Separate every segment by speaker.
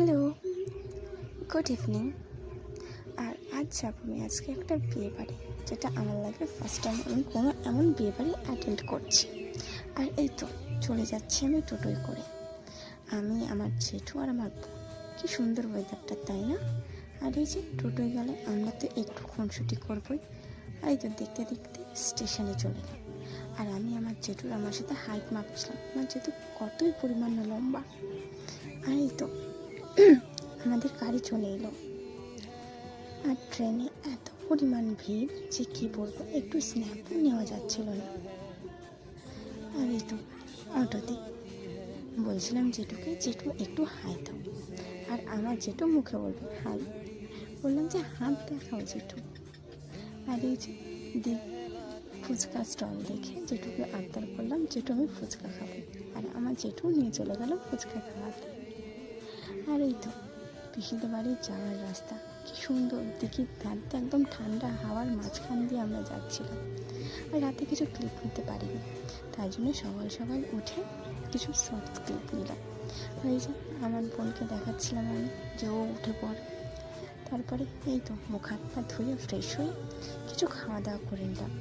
Speaker 1: Hello good evening আর আজ যাব আমি আজকে একটা বিয়ে বাড়ি, যেটা আমার লাইফে ফার্স্ট টাইম আমি কোনো এমন বিয়ে বাড়ি অ্যাটেন্ড করছি। আর এই তো, চলে যাচ্ছি আমি টোটোয় করে। আমি, আমার জেঠু আর আমার কি সুন্দর ওয়েদারটা তাই না? আর এই যে টোটোয় গেলে আমরা তো একটু খুনসুটি করবোই। আর এই তো দেখতে দেখতে স্টেশনে চলে গেলাম। আর আমি, আমার জেঠুর, আমার সাথে হাইট মাপছিলাম। আমার জেঠু কতই পরিমাণ লম্বা। গাড়ি চলে এলো। আর ট্রেনে এত পরিমাণ ভিড় যে কী বলব, একটু স্ন্যাপও নেওয়া যাচ্ছিল না। আর এই তো অটোতে বলছিলাম, জেঠুকে, জেঠু একটু হাই দাও। আর আমার জেঠু মুখে বলবে, হাই? বললাম যে, হাত দেখাও জেঠু। আর এই যে দি ফুচকা স্টল দেখে জেঠুকে আবদার করলাম, জেঠু, আমি ফুচকা খাব। আর আমার জেঠু নিয়ে চলে গেল ফুচকা খাওয়াতে। আর এই তো পিসিদের বাড়ি যাওয়ার রাস্তা। কি সুন্দর, দিঘির ধারতে একদম ঠান্ডা, হাওয়ার মাঝখান দিয়ে আমরা যাচ্ছিলাম। আর রাতে কিছু ক্লিপ নিতে পারিনি। তাই জন্য সকাল সকাল উঠে কিছু শর্টস ক্লিপ নিলাম। এই যে আমার বোনকে দেখাচ্ছিলাম আমি, যে ও উঠে পড়ে। তারপরে এই তো মুখ হাত পা ধুয়ে ফ্রেশ হয়ে কিছু খাওয়া দাওয়া করে নিলাম।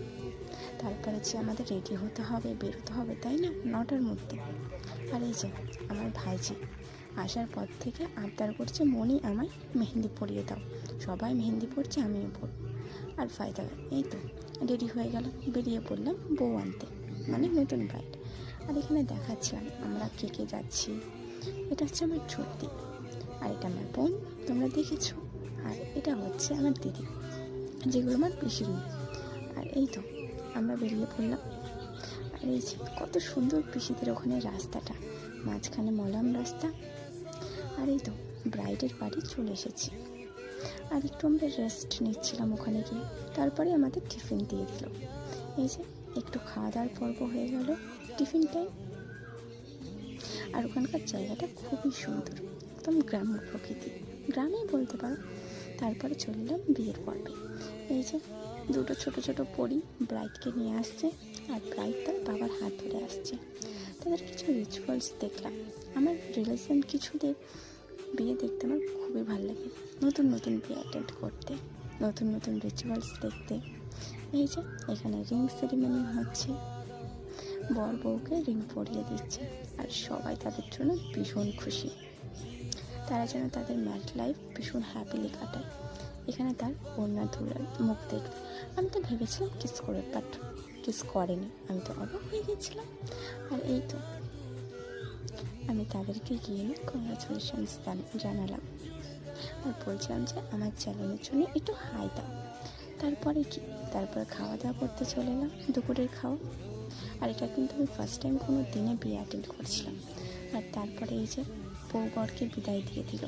Speaker 1: তারপরে যে আমাদের রেডি হতে হবে, বেরোতে হবে, তাই না? নটার মধ্যে। আর এই যে আমার ভাইজি আসার পর থেকে আবদার করছে মনি আমায় মেহেন্দি পরিয়ে দাও। সবাই মেহেন্দি পড়ছে আমিও পড়ব আর ফায়দা এই তো, রেডি হয়ে গেল। বেরিয়ে পড়লাম বউ আনতে মানে নতুন ব্রাইড আর এখানে দেখাচ্ছিলাম আমরা কে কে যাচ্ছি। এটা হচ্ছে আমার ছোট্টি। আর এটা আমার বোন, তোমরা দেখেছ। আর এটা হচ্ছে আমার দিদি, যেগুলো আমার পিসির। আর এই তো, আমরা বেরিয়ে পড়লাম। আর এই যে কত সুন্দর পিসিদের ওখানে রাস্তাটা, মাঝখানে মলাম রাস্তা। আর এই তো ব্রাইডের বাড়ি চলে এসেছি। আর একটু আমরা রেস্ট নিচ্ছিলাম ওখানে গিয়ে। তারপরে আমাদের টিফিন দিয়ে দিল। এই যে, একটু খাওয়া দাওয়ার পর্ব হয়ে গেল। টিফিন টাইম আর ওখানকার জায়গাটা খুবই সুন্দর, একদম গ্রাম্য প্রকৃতি। গ্রামেই বলতে পারো। তারপরে চলে এলাম বিয়ের পর্বে। এই যে, দুটো ছোট ছোট পরি ব্রাইডকে নিয়ে আসছে। আর তার বাবার হাত ধরে আসছে। তাদের কিছু রিচুয়ালস দেখলাম। আমার রিলেশন কিছুদের বিয়ে দেখতে আমার খুবই ভালো লাগে। নতুন নতুন বিয়ে অ্যাটেন্ড করতে, নতুন নতুন রিচুয়ালস দেখতে। এই যে, এখানে রিং সেরিমনি হচ্ছে। বর বউকে রিং পরিয়ে দিচ্ছে আর সবাই তাদের জন্য ভীষণ খুশি। তারা যেন তাদের ম্যারিড লাইফ ভীষণ হ্যাপিলি কাটায়। এখানে তার কন্যা ধুলার মুখ দেখবে আমি তো ভেবেছিলাম কিস করে বাট কিস করেনি। আমি তো অবাক হয়ে গেছিলাম। আর এই তো আমি তাদেরকে গিয়ে কংগ্রাচুলেশনস জানালাম। আর বলছিলাম যে, আমার চ্যানেলের জন্য একটু হাই দাও। তারপরে কি? তারপরে খাওয়া দাওয়া করতে চলে এলাম, দুপুরের খাওয়া। আর এটা কিন্তু আমি ফার্স্ট টাইম কোনো দিনে বিয়ে অ্যাটেন্ড করছিলাম। আর তারপরে এই যে বউ বরকে বিদায় দিয়ে দিল।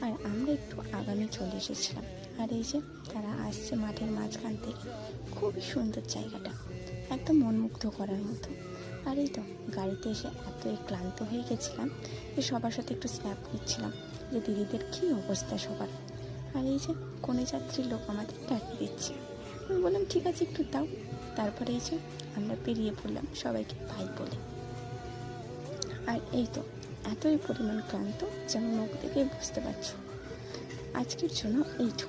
Speaker 1: আর আমরা একটু আগামী চলে এসেছিলাম। আর এই যে তারা আসছে মাঠের মাঝখান থেকে। খুবই সুন্দর জায়গাটা, একদম মনমুগ্ধ করার মতো। আর এই তো, গাড়িতে এসে এতই ক্লান্ত হয়ে গেছিলাম যে সবার সাথে একটু স্ন্যাপ নিচ্ছিলাম যে দিদিদের কী অবস্থা সবার। আর এই যে কোনে যাত্রীর লোক আমাদের ডাকিয়ে দিচ্ছে। আমি বললাম, ঠিক আছে, একটু দাও। তারপরে এই যে আমরা বেরিয়ে পড়লাম সবাইকে ভাই বলে। আর এই তো, এতই পরিমাণ ক্লান্ত যেমন মুখ দেখে বুঝতে পারছ। আজকের জন্য এইটুকু